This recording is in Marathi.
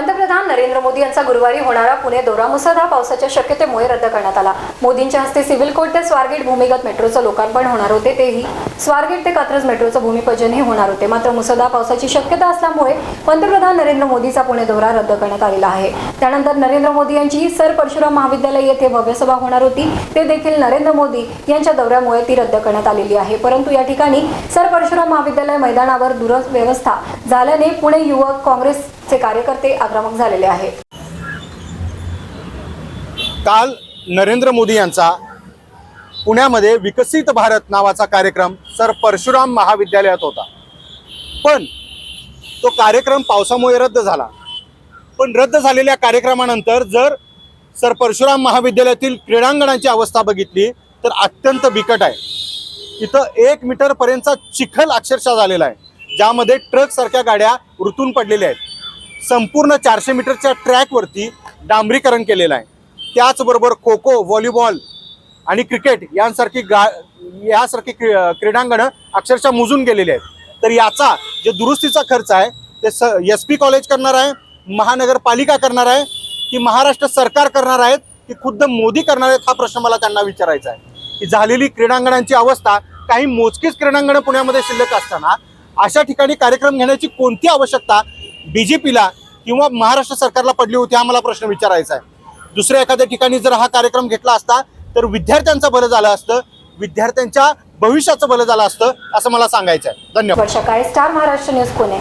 पंतप्रधान नरेंद्र मोदी यांचा गुरुवारी होणारा पुणे दौरा मुसळधार पावसाच्या शक्यतेमुळे रद्द करण्यात आला. मोदींच्या हस्ते सिव्हिल कोर्ट ते स्वारगेट भूमिगत मेट्रोचं लोकार्पण होणार होते. तेही स्वारगेट ते कात्रज मेट्रोचं भूमिपूजनही होणार होते. मात्र मुसळधार पावसाची शक्यता असल्यामुळे पंतप्रधान नरेंद्र मोदीचा पुणे दौरा रद्द करण्यात आलेला आहे. त्यानंतर नरेंद्र मोदी यांची सर परशुराम महाविद्यालय येथे भव्य सभा होणार होती. ते देखील नरेंद्र मोदी यांच्या दौऱ्यामुळे ती रद्द करण्यात आलेली आहे. परंतु या ठिकाणी सर परशुराम महाविद्यालय मैदानावर दुरव्यवस्था झाल्याने पुणे युवक काँग्रेस चे कार्यकर्ते आक्रमक झालेले आहेत. काल नरेंद्र मोदी यांचा पुण्यामध्ये विकसित भारत नावाचा कार्यक्रम सर परशुराम महाविद्यालयात होता. पण तो कार्यक्रम पावसामुळे रद्द झाला. पण रद्द झालेल्या कार्यक्रमानंतर जर सर परशुराम महाविद्यालयातील क्रीडांगणाची अवस्था बघितली तर अत्यंत बिकट आहे. इथं एक मीटरपर्यंतचा चिखल अक्षरशः झालेला आहे. ज्यामध्ये ट्रक सारख्या गाड्या रुतून पडलेल्या आहेत. संपूर्ण चारशे मीटरच्या ट्रॅकवरती डांबरीकरण केलेलं आहे. त्याचबरोबर खो खो व्हॉलीबॉल आणि क्रिकेट यांसारखी गा यासारखी क्री क्रीडांगणं अक्षरशः मुजून गेलेली आहेत. तर याचा जे दुरुस्तीचा खर्च आहे ते स एस पी कॉलेज करणार आहे महानगरपालिका करणार आहे की महाराष्ट्र सरकार करणार आहेत की खुद्द मोदी करणार आहेत हा प्रश्न मला त्यांना विचारायचा आहे. की झालेली क्रीडांगणांची अवस्था काही मोजकीच क्रीडांगणं पुण्यामध्ये शिल्लक असताना अशा ठिकाणी कार्यक्रम घेण्याची कोणती आवश्यकता बी जे पीला किंवा महाराष्ट्र सरकारला पडली होती हा मला प्रश्न विचारायचा आहे. दुसऱ्या एखाद्या ठिकाणी जर हा कार्यक्रम घेतला असता तर विद्यार्थ्यांचं भलं झालं असतं विद्यार्थ्यांच्या भविष्याचं भलं झालं असतं असं मला सांगायचं आहे. धन्यवाद. सकाळी स्टार महाराष्ट्र न्यूज पुणे.